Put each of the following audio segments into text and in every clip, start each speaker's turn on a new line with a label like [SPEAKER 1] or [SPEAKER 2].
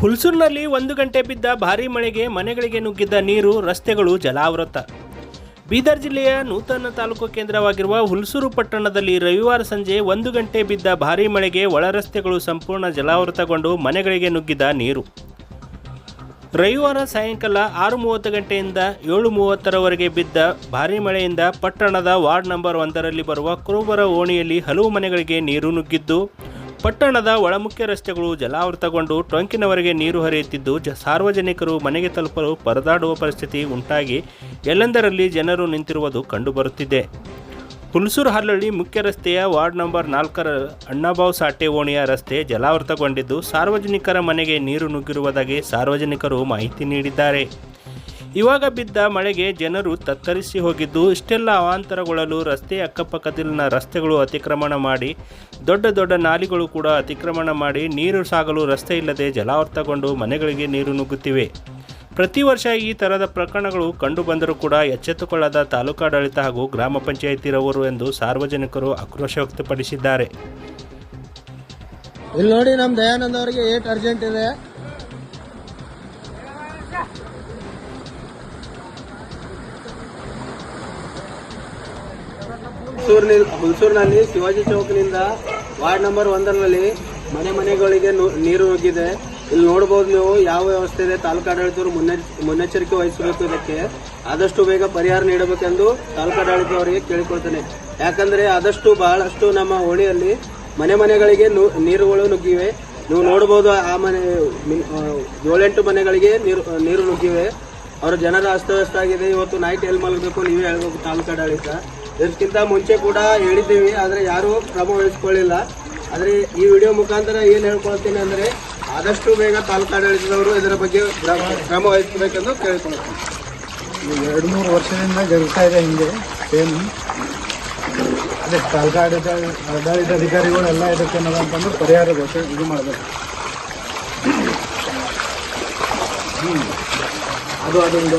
[SPEAKER 1] ಹುಲ್ಸೂರಿನಲ್ಲಿ ಒಂದು ಗಂಟೆ ಬಿದ್ದ ಭಾರೀ ಮಳೆಗೆ ಮನೆಗಳಿಗೆ ನುಗ್ಗಿದ್ದ ನೀರು, ರಸ್ತೆಗಳು ಜಲಾವೃತ. ಬೀದರ್ ಜಿಲ್ಲೆಯ ನೂತನ ತಾಲೂಕು ಕೇಂದ್ರವಾಗಿರುವ ಹುಲ್ಸೂರು ಪಟ್ಟಣದಲ್ಲಿ ರವಿವಾರ ಸಂಜೆ ಒಂದು ಗಂಟೆ ಬಿದ್ದ ಭಾರೀ ಮಳೆಗೆ ಒಳ ರಸ್ತೆಗಳು ಸಂಪೂರ್ಣ ಜಲಾವೃತಗೊಂಡು ಮನೆಗಳಿಗೆ ನುಗ್ಗಿದ ನೀರು. ರವಿವಾರ ಸಾಯಂಕಾಲ ಆರು ಮೂವತ್ತು ಗಂಟೆಯಿಂದ ಏಳು ಮೂವತ್ತರವರೆಗೆ ಬಿದ್ದ ಭಾರೀ ಮಳೆಯಿಂದ ಪಟ್ಟಣದ ವಾರ್ಡ್ ನಂಬರ್ ಒಂದರಲ್ಲಿ ಬರುವ ಕುರುಬರ ಓಣಿಯಲ್ಲಿ ಹಲವು ಮನೆಗಳಿಗೆ ನೀರು ನುಗ್ಗಿದ್ದು ಪಟ್ಟಣದ ಒಳಮುಖ್ಯ ರಸ್ತೆಗಳು ಜಲಾವೃತಗೊಂಡು ಟೊಂಕಿನವರೆಗೆ ನೀರು ಹರಿಯುತ್ತಿದ್ದು ಸಾರ್ವಜನಿಕರು ಮನೆಗೆ ತಲುಪಲು ಪರದಾಡುವ ಪರಿಸ್ಥಿತಿ ಉಂಟಾಗಿ ಎಲ್ಲೆಂದರಲ್ಲಿ ಜನರು ನಿಂತಿರುವುದು ಕಂಡುಬರುತ್ತಿದೆ. ಹುಲ್ಸೂರು ಹಲ್ಲಳ್ಳಿ ಮುಖ್ಯ ರಸ್ತೆಯ ವಾರ್ಡ್ ನಂಬರ್ ನಾಲ್ಕರ ಅಣ್ಣಾಬಾವ್ ಸಾಟೆ ಓಣಿಯ ರಸ್ತೆ ಜಲಾವೃತಗೊಂಡಿದ್ದು, ಸಾರ್ವಜನಿಕರ ಮನೆಗೆ ನೀರು ನುಗ್ಗಿರುವುದಾಗಿ ಸಾರ್ವಜನಿಕರು ಮಾಹಿತಿ ನೀಡಿದ್ದಾರೆ. ಇವಾಗ ಬಿದ್ದ ಮಳೆಗೆ ಜನರು ತತ್ತರಿಸಿ ಹೋಗಿದ್ದು, ಇಷ್ಟೆಲ್ಲ ಅವಾಂತರಗೊಳ್ಳಲು ರಸ್ತೆ ಅಕ್ಕಪಕ್ಕದಲ್ಲಿನ ರಸ್ತೆಗಳು ಅತಿಕ್ರಮಣ ಮಾಡಿ, ದೊಡ್ಡ ದೊಡ್ಡ ನಾಲಿಗಳು ಕೂಡ ಅತಿಕ್ರಮಣ ಮಾಡಿ ನೀರು ಸಾಗಲು ರಸ್ತೆ ಇಲ್ಲದೆ ಜಲಾವೃತಗೊಂಡು ಮನೆಗಳಿಗೆ ನೀರು ನುಗ್ಗುತ್ತಿವೆ. ಪ್ರತಿ ವರ್ಷ ಈ ಥರದ ಪ್ರಕರಣಗಳು ಕಂಡುಬಂದರೂ ಕೂಡ ಎಚ್ಚೆತ್ತುಕೊಳ್ಳದ ತಾಲೂಕಾಡಳಿತ ಹಾಗೂ ಗ್ರಾಮ ಪಂಚಾಯಿತಿರವರು ಎಂದು ಸಾರ್ವಜನಿಕರು ಆಕ್ರೋಶ ವ್ಯಕ್ತಪಡಿಸಿದ್ದಾರೆ.
[SPEAKER 2] ಇಲ್ಲಿ ನೋಡಿ ನಮ್ಮ ದಯಾನಂದ ಅವರಿಗೆ ಏಟ್ ಅರ್ಜೆಂಟ್ ಇದೆ. ಹುಲ್ಸೂರಿನ ಹುಲ್ಸೂರಿನಲ್ಲಿ ಶಿವಾಜಿ ಚೌಕ್ನಿಂದ ವಾರ್ಡ್ ನಂಬರ್ ಒಂದರಲ್ಲಿ ಮನೆ ಮನೆಗಳಿಗೆ ನೀರು ನುಗ್ಗಿದೆ ಇಲ್ಲಿ ನೋಡಬಹುದು ನೀವು ಯಾವ ವ್ಯವಸ್ಥೆ ಇದೆ ತಾಲೂಕಾಡಳಿತವರು ಮುನ್ನೆ ಮುನ್ನೆಚ್ಚರಿಕೆ ವಹಿಸಬೇಕು ಇದಕ್ಕೆ. ಆದಷ್ಟು ಬೇಗ ಪರಿಹಾರ ನೀಡಬೇಕೆಂದು ತಾಲೂಕಾಡಳಿತವರಿಗೆ ಕೇಳಿಕೊಳ್ತೇನೆ. ಯಾಕಂದ್ರೆ ಆದಷ್ಟು ಬಹಳಷ್ಟು ನಮ್ಮ ಹೋಳಿಯಲ್ಲಿ ಮನೆ ಮನೆಗಳಿಗೆ ನೀರುಗಳು ನುಗ್ಗಿವೆ. ನೀವು ನೋಡಬಹುದು ಆ ಮನೆ ಏಳೆಂಟು ಮನೆಗಳಿಗೆ ನೀರು ನೀರು ನುಗ್ಗಿವೆ. ಅವರ ಜನರ ಅಸ್ತವ್ಯಸ್ತ ಆಗಿದೆ. ಇವತ್ತು ನೈಟ್ ಎಲ್ಲಿ ಮಲಗಬೇಕು, ನೀವೇ ಹೇಳ್ಬೇಕು ತಾಲೂಕಾಡಳಿತ ಇದಕ್ಕಿಂತ ಮುಂಚೆ ಕೂಡ ಹೇಳಿದ್ದೀವಿ, ಆದರೆ ಯಾರೂ ಕ್ರಮ ವಹಿಸ್ಕೊಳ್ಳಿಲ್ಲ. ಆದರೆ ಈ ವಿಡಿಯೋ ಮುಖಾಂತರ ಏನು ಹೇಳ್ಕೊಳ್ತೀನಿ ಅಂದರೆ ಆದಷ್ಟು ಬೇಗ ತಾಲೂಕಾಡಳಿತದವರು ಇದರ ಬಗ್ಗೆ ಕ್ರ- ಕ್ರಮ ವಹಿಸಬೇಕೆಂದು ಕೇಳ್ಕೊಳ್ತೀನಿ.
[SPEAKER 3] ಎರಡು ಮೂರು ವರ್ಷದಿಂದ ಜರುಗ್ತಾ ಇದೆ ಹಿಂಗೆ ಏನು? ಅದೇ ತಾಲೂಕಾಡಳಿತ ಆಡಳಿತ ಅಧಿಕಾರಿಗಳೆಲ್ಲ ಇದಕ್ಕೆ ಏನದ ಅಂತಂದ್ರೆ ಪರಿಹಾರ ಘೋಷಣೆ ಇದು ಮಾಡಬೇಕು.
[SPEAKER 2] ಅದು ಅದು ಇದು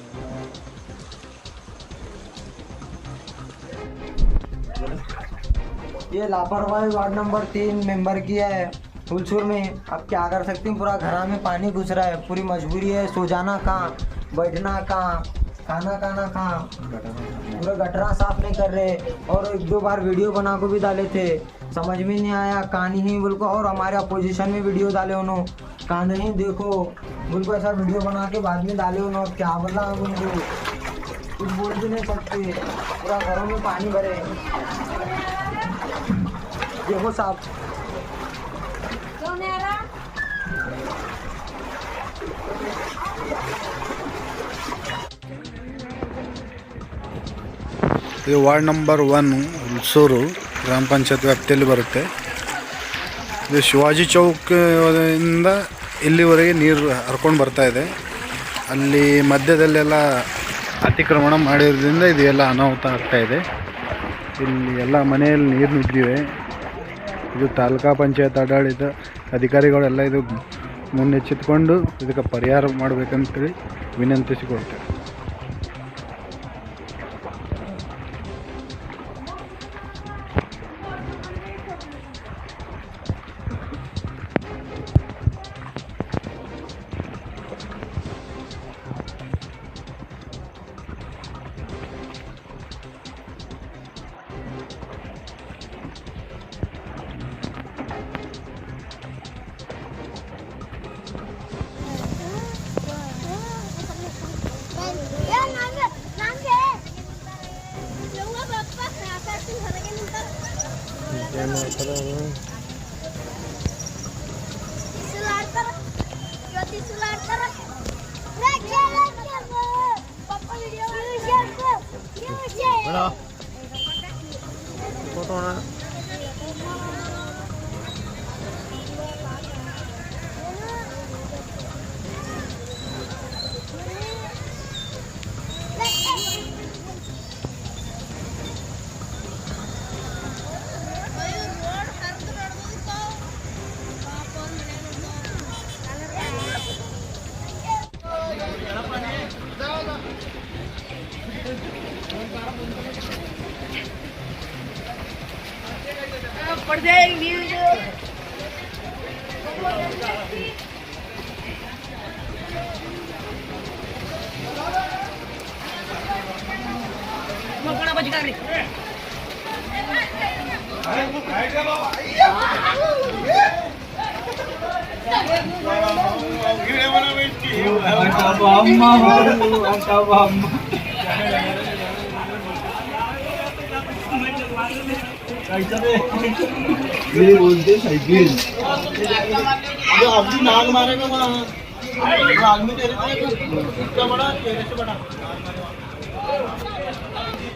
[SPEAKER 4] ये लापरवाही वार्ड नंबर तीन मेंबर की है हुलसूर में। अब क्या कर सकते हैं? पूरा घर में पानी घुस रहा है। पूरी मजबूरी है। सो जाना कहाँ? बैठना कहाँ? खाना खाना कहाँ? पूरा गटरा साफ़ नहीं कर रहे। और एक दो बार वीडियो बना को भी डाले थे। समझ में नहीं आया। कहानी ही बोल को और हमारे अपोजिशन में वीडियो डाले उन्होंने कहा नहीं देखो। बोल को ऐसा वीडियो बना के बाद में डाले उन्होंने क्या बोला उनको? बोल भी नहीं सकते पूरा घरों में पानी भरे देखो साहब
[SPEAKER 3] ಇದು ವಾರ್ಡ್ ನಂಬರ್ ಒನ್ ಹುಲ್ಸೂರು ಗ್ರಾಮ ಪಂಚಾಯತ್ ವ್ಯಾಪ್ತಿಯಲ್ಲಿ ಬರುತ್ತೆ ಇದು ಶಿವಾಜಿ ಚೌಕ್ ಇಂದ ಇಲ್ಲಿವರೆಗೆ ನೀರು ಹರ್ಕೊಂಡು ಬರ್ತಾ ಇದೆ ಅಲ್ಲಿ ಮಧ್ಯದಲ್ಲೆಲ್ಲ ಅತಿಕ್ರಮಣ ಮಾಡಿರೋದ್ರಿಂದ ಇದು ಎಲ್ಲ ಅನಾಹುತ ಆಗ್ತಾ ಇದೆ. ಇಲ್ಲಿ ಎಲ್ಲ ಮನೆಯಲ್ಲಿ ನೀರು ನುಗ್ಗಿವೆ ಇದು ತಾಲೂಕಾ ಪಂಚಾಯತ್ ಆಡಳಿತ ಅಧಿಕಾರಿಗಳೆಲ್ಲ ಇದು ಮುನ್ನೆಚ್ಚೆತ್ಕೊಂಡು ಇದಕ್ಕೆ ಪರಿಹಾರ ಮಾಡಬೇಕಂತೇಳಿ ವಿನಂತಿಸಿಕೊಳ್ತೇವೆ.
[SPEAKER 5] Yani kadar Acordei, lindo! Vou pôr a boca de cabri. Ang tawa mo, ang tawa mo.
[SPEAKER 6] ये बोलते साइकिल। अबे अब भी नाग मारेगा वहाँ। आग तेरे से बड़ा? तेरे से बड़ा।